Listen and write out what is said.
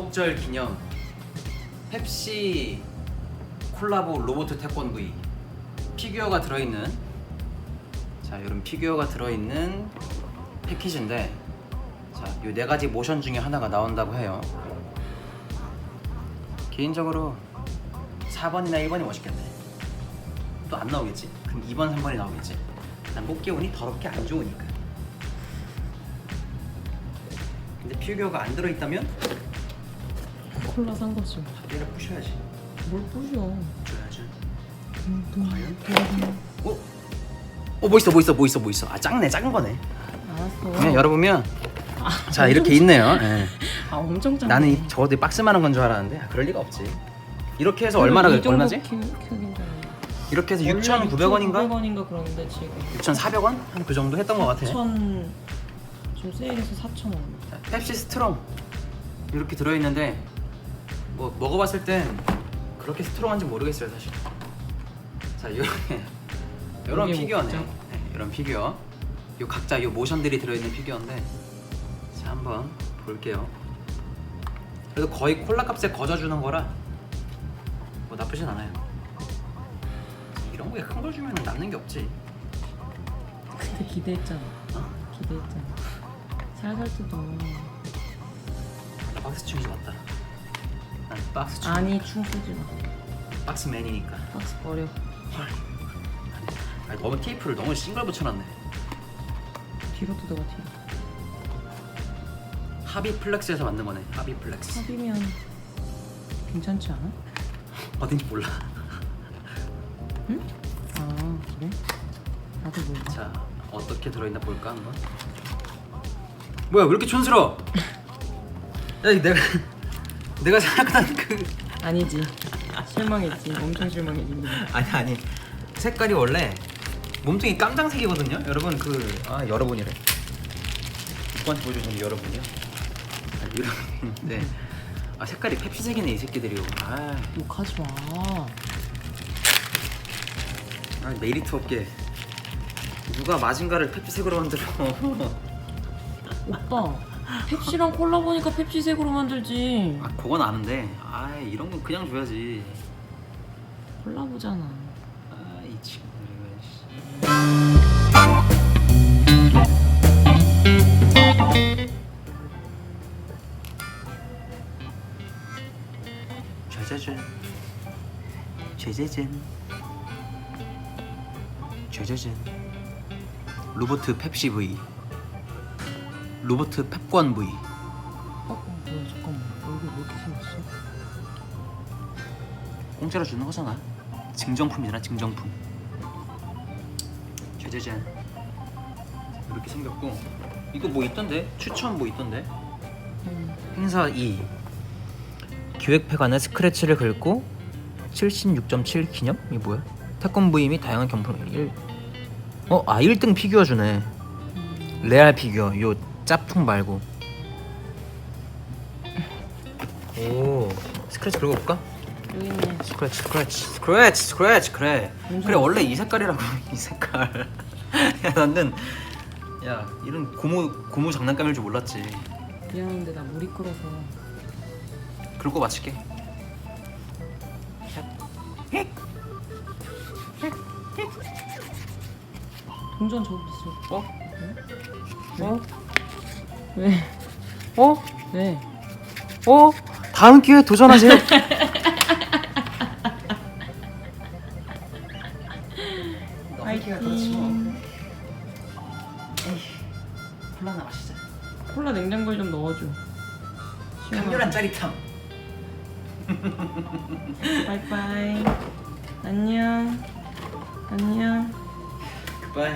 광복절 기념 펩시 콜라보 로보트 태권브이. 피규어가 들어있는 자 이런 피규어가 들어있는 패키지인데 자이 네 가지 모션 중에 하나가 나온다고 해요. 개인적으로 4번이나 1번이 멋있겠네. 또 안 나오겠지? 그럼 2번, 3번이 나오겠지? 난 뽑기 운이 더럽게 안 좋으니까. 근데 피규어가 안 들어있다면 콜라 산 거지. 얘를 부셔야지 뭘 부셔? 줘야지 음, 과연? 어? 어, 뭐 있어, 뭐 있어, 뭐 있어, 뭐 있어. 아, 작네, 작은 거네. 알았어. 그냥 열어보면 자 이렇게 있네요. 예. 아 엄청 작네. 나는 이- 저것도 박스만한 건 줄 알았는데 아, 그럴 리가 없지. 이렇게 해서 얼마나 이 정도 얼마지? 키-. 이렇게 해서 원래 6,900원인가? 6,900원인가 그런데 지금 6,400원? 한 그 정도 했던 것 같아. 4천 지금 세일해서 4천 원. 자, 펩시 스트롱 이렇게 들어있는데 뭐 먹어봤을 땐 그렇게 스트롱한지 모르겠어요 사실. 자 이렇게 이런 이게 피규어네. 네, 이런 피규어. 요 각자 요 모션들이 들어있는 피규어인데 자 한번 볼게요. 그래도 거의 콜라 값에 거저주는 거라 뭐 나쁘진 않아요. 이런 거에 큰 걸 주면 남는 게 없지. 그때 기대했잖아. 어? 기대했잖아. 살살 뜯어. 나 박스 충이 맞다. 난 박스 충. 아니 충 쓰지 마. 박스맨이니까. 박스 버려. 아니, 너무 테이프를 너무 싱글 붙여놨네. 뒤로 뜯어가 뒤로. 하비 플렉스에서 만든 거네. 하비 플렉스. 합이면 괜찮지 않아? 어딘지 몰라. 응? 아 그래? 나도 몰라. 자, 어떻게 들어있나 볼까 한번. 뭐야, 왜 이렇게 촌스러워? 야, 이 내가 내가 생각한 그 아니지. 실망했지. 엄청 실망했지. 아니 아니 색깔이 원래 몸통이 깜장색이거든요. 여러분 그 아 여러분이래. 누구한테 보여주는 여러분이요? 아, 여러분인데 아 색깔이 펩시색이네 이 새끼들이요. 아, 욕하지 마. 아 메리트 없게 누가 마징가를 펩시색으로 만들어? 오빠. 펩시랑 콜라 보니까 펩시색으로 만들지. 아 그건 아는데 아 이런 건 그냥 줘야지. 콜라 보잖아. 아 이 친구들 이거. 씨. 짜자잔 짜자잔 짜자잔 로버트 펩시 V 로버트 펩권 V 어? 어 뭐야 잠깐만. 얼굴 왜 이렇게 생겼어? 공짜로 주는 거잖아 증정품이잖아 증정품 짜자잔 이렇게 생겼고 이거 뭐 있던데? 추천 뭐 있던데? 음. 행사 2 기획회관에 스크래치를 긁고 76.7 기념? 이게 뭐야? 태권브이 및 다양한 경품 1 어? 아 1등 피규어 주네 레알 피규어 요 짭퉁 말고 오 스크래치 긁어볼까? 여기 있네. 스크래치 스크래치 스크래치 스크래치 그래 그래 원래 이 색깔이라고 이 색깔 야 나는 야 이런 고무 고무 장난감일 줄 몰랐지 미안한데 나 물이 끓어서. 긁고 맞힐게 동전 저기 있어. 어? 어? 왜? 어? 왜? 어? 다음 기회에 도전하세요 파이팅. 콜라나 마시자 콜라 냉장고에 좀 넣어줘. 강렬한 짜릿함 바이바이. 안녕. 안녕. 굿바이